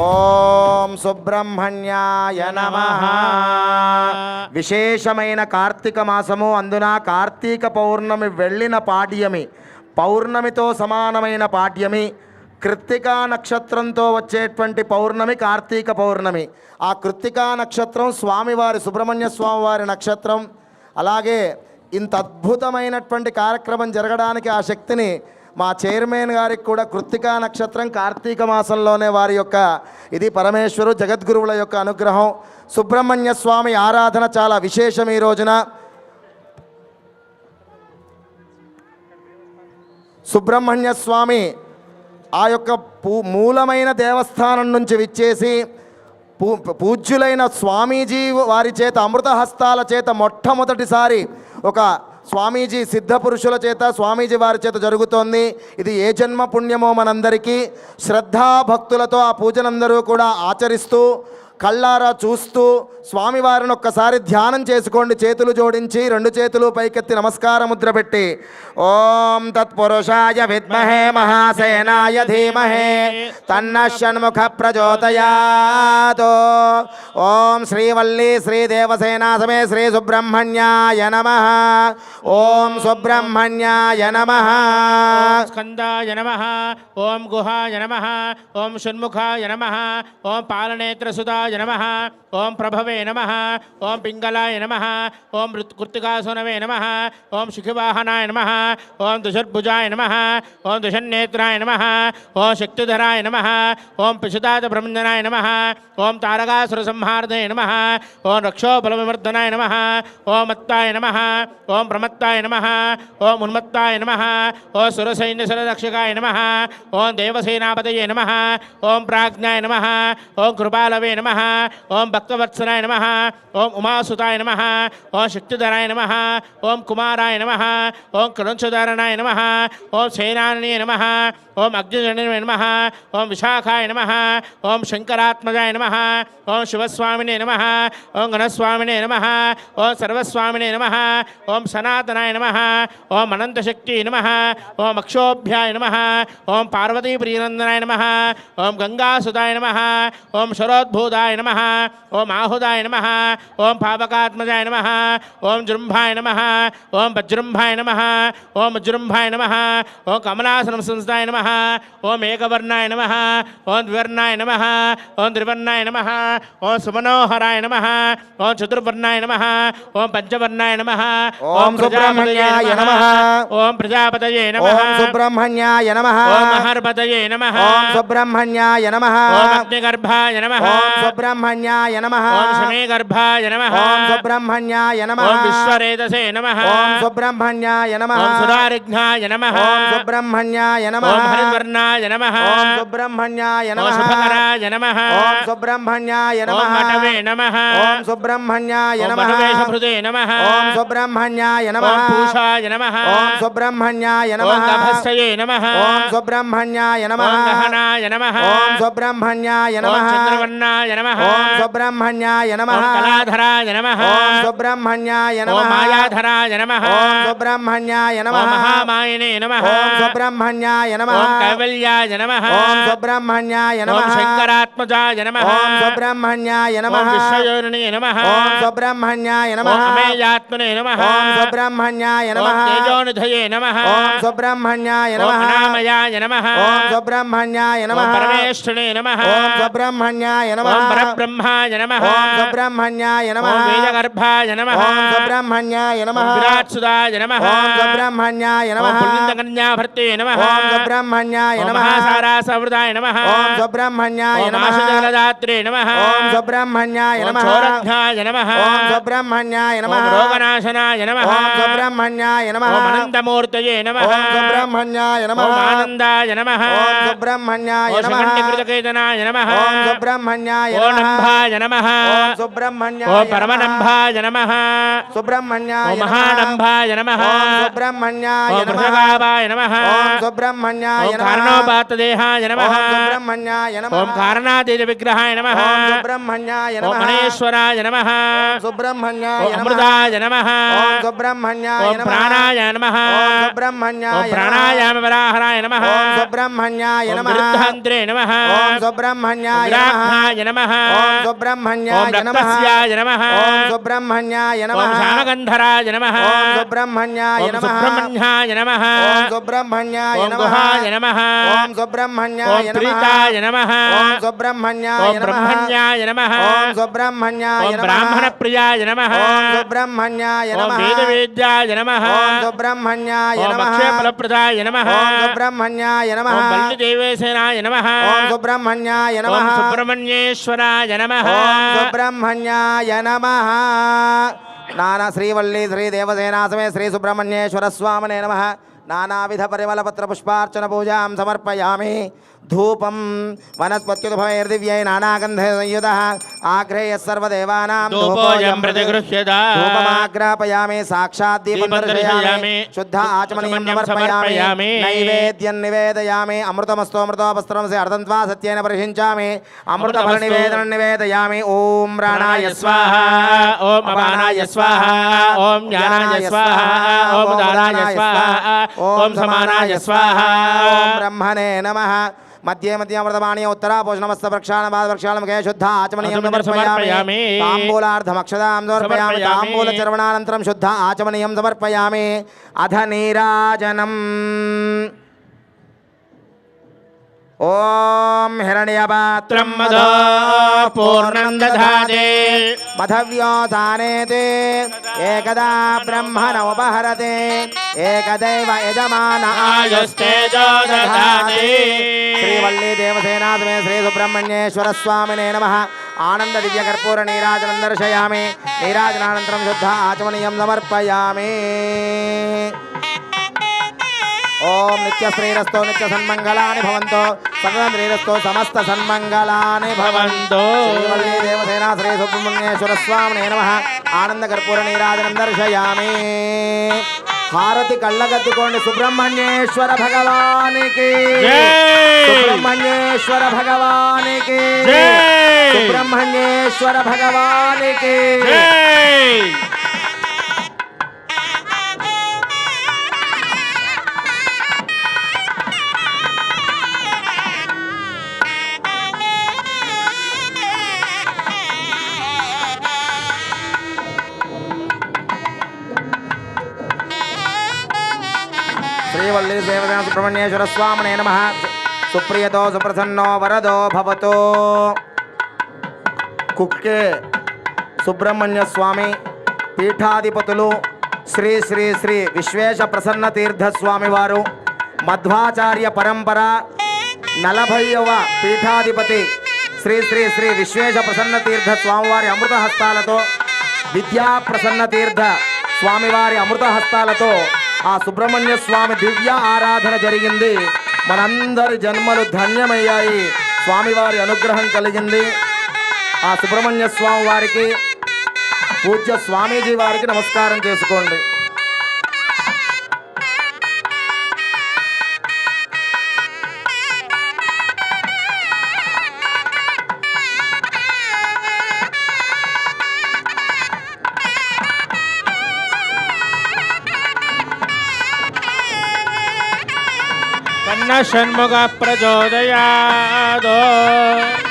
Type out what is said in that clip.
ఓం సుబ్రహ్మణ్యాయ నమ. విశేషమైన కార్తీక మాసము అందున కార్తీక పౌర్ణమి వెళ్ళిన పాడ్యమి పౌర్ణమితో సమానమైన పాడ్యమి కృత్తికా నక్షత్రంతో వచ్చేటువంటి పౌర్ణమి కార్తీక పౌర్ణమి. ఆ కృత్తికా నక్షత్రం స్వామివారి సుబ్రహ్మణ్య స్వామివారి నక్షత్రం. అలాగే ఇంత అద్భుతమైనటువంటి కార్యక్రమం జరగడానికి ఆ శక్తిని మా చైర్మన్ గారికి కూడా కృత్తికా నక్షత్రం కార్తీక మాసంలోనే వారి యొక్క ఇది పరమేశ్వరు జగద్గురువుల యొక్క అనుగ్రహం. సుబ్రహ్మణ్య స్వామి ఆరాధన చాలా విశేషం ఈ రోజున. సుబ్రహ్మణ్య స్వామి ఆ యొక్క పూ మూలమైన దేవస్థానం నుంచి విచ్చేసి పూ పూజ్యులైన స్వామీజీ వారి చేత అమృతహస్తాల చేత మొట్టమొదటిసారి ఒక స్వామీజీ సిద్ధ పురుషుల చేత స్వామీజీ వారి చేత జరుగుతోంది. ఇది ఏ జన్మ పుణ్యమో మనందరికీ శ్రద్ధాభక్తులతో ఆ పూజనందరూ కూడా ఆచరిస్తూ కళ్ళారా చూస్తూ స్వామివారిని ఒక్కసారి ధ్యానం చేసుకోండి. చేతులు జోడించి రెండు చేతులు పైకెత్తి నమస్కార ముద్ర పెట్టి ఓం తత్పురుషాయ విద్మహే మహాసేనాయ ధీమహే తన్న షణ్ముఖ ప్రచోదయాత్. ఓం శ్రీవల్లి శ్రీదేవసేనా సమే శ్రీ సుబ్రహ్మణ్యాయ నమ. ఓం సుబ్రహ్మణ్యాయ నమ. స్కందాయ నమ. ఓం గుహాయ నమ. ఓం షణ్ముఖాయ నమ. ఓం పాలనేత్రసుదాయ నమ. ఓం ప్రభవే నమ ఓం పింగళాయ నమ ఓం కృత్తికాసునవే నమ ఓం శిఖివాహనాయ నమ ఓం దుషర్భుజాయ నమ ఓం దుషన్నేత్రాయ నమ ఓం శక్తిధరాయ నమ ఓం పిశుదాత బ్రహ్మణాయ నమ ఓం తారకాసుర సంహార్దయ నమ ఓం రక్షోబలవివర్ధనాయ నమ ఓం మత్తాయ నమ ఓం ప్రమత్తాయ నమ ఓం ఉన్మత్తాయ నమ ఓం సురసైన్యసురరక్షకాయ నమ ఓం దేవసేనాపతయే నమ ఓం ప్రాజ్ఞాయ నమ ఓం కృపాలవే నమ ఓం భక్తవత్సరాయ నమ. ఓం ఉమాసుతాయ నమ. ఓం శక్తిధరాయ నమ. ఓం కుమారాయ నమ. ఓం కృంశధారణాయ నమ. ఓం సేనానీయ నమ. ఓం అగ్నిజనయ నమ ఓం విశాఖాయ నమ ఓం శంకరాత్మజాయ నమ ఓం శివస్వామినే నమ ఓం గణస్వామినే నమ ఓం సర్వస్వామినే నమ ఓం సనాతనాయ నమ ఓం అనంతశక్తి నమ ఓం అక్షోభ్యాయ నమ ఓం పార్వతీప్రియనందనాయ నమ ఓం గంగాసుతాయ నమ ఓం శరోద్భూతాయ నమ ఓం ఆహుదాయ నమ ఓం పావకాత్మజాయ నమ ఓం జృంభాయ నమ ఓం వజ్రంభాయ నమ ఓం వజ్రంభాయ నమ ఓం కమలాసనం సంస్థాయ నమ ఓం ఏకవర్ణాయ నమ ఓం ద్వివర్ణాయ నమ ఓం త్రివర్ణాయ నమ ఓం సుమనోహరాయ నమ ఓం చతుర్వర్ణాయ నమ ఓం పంచవర్ణాయ నమ ఓం సుబ్రహ్మణ్యాయ నమః. ఓం ప్రజాపతయే నమ ఓం సుబ్రహ్మణ్యాయ నమ ఓం మహర్పతయే నమ ఓం సుబ్రహ్మణ్యాయ నమ ఓం అగ్నిగర్భాయ నమ ఓం సుబ్రహ్మణ్యాయ నమ ఓం సమేగర్భాయ నమ ఓం సుబ్రహ్మణ్యాయ నమ ఓం విశ్వరేతసే నమ ఓం సుబ్రహ్మణ్యాయ నమ ఓం సురారిఘ్నాయ నమ ఓం సుబ్రహ్మణ్యాయ నమ ఓం హరివర్ణాయ నమ ఓం సుబ్రహ్మణ్యాయ నమ ఓం శుభకరాయ నమ ఓం సుబ్రహ్మణ్యాయ నమ ఓం మఠవే నమ ఓం సుబ్రహ్మణ్యాయ ఓం నమ మఠవేశభృతే నమ ఓం సుబ్రహ్మణ్యాయ నమ ఓం పూషాయ నమ ఓం సుబ్రహ్మణ్యాయ నమ ఓం గభస్థయే నమ ఓం సుబ్రహ్మణ్యాయ నమ ఓం గహనాయ నమ ఓం సుబ్రహ్మణ్యాయ నమ ఓం చంద్రవర్ణాయ నమ ఓం సుబ్రహ్మణ్యాయ నమ ఓం కళాధరాయ నమ ఓం సుబ్రహ్మణ్యాయ నమ ఓం మాయాధరాయ కైవల్యాయ నమ ఓం సుబ్రహ్మణ్యాయ నమ శంకరాత్మజాయ నమ ఓం సుబ్రహ్మణ్యాయ నమ ఓం విశ్వయోనినే నమ ఓం సుబ్రహ్మణ్యాయ నమ అమేయాత్మనే నమ ఓం సుబ్రహ్మణ్యాయ నమ తేజోనిధయే నమ ఓం సుబ్రహ్మణ్యాయ నమ ఓం అనామయాయ నమ ఓం సుబ్రహ్మణ్యాయ నమ పరమేష్ఠునే నమ ఓం సుబ్రహ్మణ్యాయ నమ పరబ్రహ్మాయ నమ ఓం సుబ్రహ్మణ్యాయ నమ ఓం వేదగర్భాయ నమ ఓం సుబ్రహ్మణ్యాయ నమ ఓం విరాట్సుదాయ నమ ఓం సుబ్రహ్మణ్యాయ నమ ఓం పుల్లిందకన్యాభర్తే నమ ఓం సుబ్రహ్మణ్యాయ ఓం నమ మహాసారాసవృదాయ నమ ఓం సుబ్రహ్మణ్యాయ ఓం నమ ఆశజలదాత్రే నమ ఓం సుబ్రహ్మణ్యాయ ఓం నమ చోరఘ్నాయ నమ ఓం సుబ్రహ్మణ్యాయ నమ ఓం రోగనాశనాయ నమ ఓం సుబ్రహ్మణ్యాయ నమ ఓం అనంతమూర్తయే నమ ఓం సుబ్రహ్మణ్యాయ నమ ఓం ఆనందాయ నమ ఓం సుబ్రహ్మణ్యాయ ఓం నమ శకండికృతకేతనాయ నమ ఓం సుబ్రహ్మణ్యాయ ఓం నంభాయ నమ ఓం సుబ్రహ్మణ్యాయ ఓం. పరమనంభాయ నమ సుబ్రహ్మణ్యాయ ఓం. మహానంభాయ నమ ఓం సుబ్రహ్మణ్యాయ ఓం నమః. ఓం సుబ్రహ్మణ్యాయ ఓం నమః కారణోపాత్తదేహాయ నమ ఓం సుబ్రహ్మణ్యాయ నమః ఓం కారణాతీత విగ్రహాయ నమ ఓం నమః మహేశ్వరాయ నమ సుబ్రహ్మణ్యాయ అమృతాయ నమ సుబ్రహ్మణ్యాయ నమః ప్రాణాయ నమ సుబ్రహ్మణ్యాయ ప్రాణాయామ వరాహరాయ నమ సుబ్రహ్మణ్యాయ నమః వృద్ధాంత్రే నమ సుబ్రహ్మణ్యాయ నమః నమ సుబ్రహ్మణ్యాయ నమః నమ సుబ్రహ్మణ్యాయ నమః శామగంధరాయ నమ సుబ్రహ్మణ్యాయ నమః సుబ్రహ్మణ్యాయ నమ సుబ్రహ్మణ్యాయ నమః నమ ఓం సుబ్రహ్మణ్యాయ ప్రీతాయ నమ ఓం సుబ్రహ్మణ్యాయ బ్రహ్మణ్యాయ నమ ఓం సుబ్రహ్మణ్యాయ బ్రాహ్మణ ప్రియాయ నమ ఓం సుబ్రహ్మణ్యాయ నమః వేదవేద్యాయ నమ ఓం సుబ్రహ్మణ్యాయ నమః అక్షయఫలప్రదాయ నమ ఓం సుబ్రహ్మణ్యాయ నమః బల్లిదేవేశనాయ నమ ఓం సుబ్రహ్మణ్యాయ నమః సుబ్రహ్మణ్యేశ్వరాయ నమ ఓం సుబ్రహ్మణ్యాయ నమః నానా శ్రీవల్లి శ్రీ దేవసేనాసమే శ్రీ సుబ్రహ్మణ్యేశ్వర స్వామినే నమ నానావిధ పరిమళ పత్ర పుష్పార్చన పూజాం సమర్పయామి ధూపం వనస్పత్యుతభైర్దివ్యై నానాగంధ సంయుత ఆగ్రేయ సర్వదేవానాం ధూపమాగ్రాపయామి సాక్షాత్ దీపం దర్శయామి. శుద్ధ ఆచమనీయం సమర్పయామి. నైవేద్యం నివేదయామి అమృతమస్తో అమృతోపస్త్రం అర్ధం త్వా సత్యేన పరిహించామి అమృత ఫల. నివేదనం నివేదయామి ఓం ప్రాణాయ స్వాహ ఓం అపానాయ స్వాహ ఓం జ్ఞానాయ స్వాహ ఓం స్వాహ ఓం సమానాయ స్వాహ ఓం బ్రహ్మణే నమ మధ్యే మధ్య అమృతమాణీయ ఉత్తరా పోషణమస్త ప్రక్షాళన బాధ ప్రక్షాళన కే శుద్ధ ఆచమనీయం ఆచమనీయం సమర్పయామి సమర్పయామి. తాంబూలార్ధమక్షదాం సమర్పయామి సమర్పయామి. తాంబూల చర్వణానంతరం త్రం మదో పూర్ణం దధాతే మధవ్యోధానేతే ఏకదా బ్రహ్మణోపహరతే ఏకదైవ యజమాన ఆయుస్తేజో దదాతి. శ్రీవల్లి దేవసేనాథమే శ్రీ సుబ్రహ్మణ్యేశ్వర స్వామినే నమ. ఆనంద దివ్య కర్పూర నీరాజనం దర్శయామి. నీరాజనానంతరం శుద్ధ ఆచమనీయం సమర్పయామి. ఓం నిత్య శ్రీరస్తో నిత్య సన్మంగళాని భవంతో సర్వం శ్రీరస్తో సమస్త సన్మంగళాని భవంతో. శ్రీవల్లి దేవసేనా శ్రీ సుబ్రహ్మణ్యేశ్వర స్వామినే నమ. ఆనంద కర్పూర నీరాజనం దర్శయామి. హారతి కళ్ళగద్దుకోండి సుబ్రహ్మణ్యేశ్వర భగవానికి! సుబ్రహ్మణ్యేశ్వర భగవానికి! సుబ్రహ్మణ్యేశ్వర భగవానికి. శ్రీవల్లి దేవసేన సుబ్రహ్మణ్యేశ్వర స్వామినే నమ. సుప్రియతో సుప్రసన్నో వరదో భవతో. కుక్కే సుబ్రహ్మణ్య స్వామి పీఠాధిపతులు శ్రీ శ్రీ శ్రీ విశ్వేశ ప్రసన్న తీర్థస్వామి వారు. మధ్వాచార్య పరంపర నలభైవ పీఠాధిపతి శ్రీ శ్రీ శ్రీ విశ్వేశ ప్రసన్న తీర్థ స్వామివారి అమృత హస్తాలతో విద్యా ప్రసన్న తీర్థ స్వామివారి అమృత హస్తాలతో ఆ సుబ్రహ్మణ్య స్వామి దివ్య ఆరాధన జరిగింది. మనందరి జన్మలు ధన్యమయ్యాయి. స్వామివారి అనుగ్రహం కలిగింది. ఆ సుబ్రహ్మణ్య స్వామి వారికి పూజ్య స్వామీజీ వారికి నమస్కారం చేసుకోండి. षण्मुखप्रचोदयात्।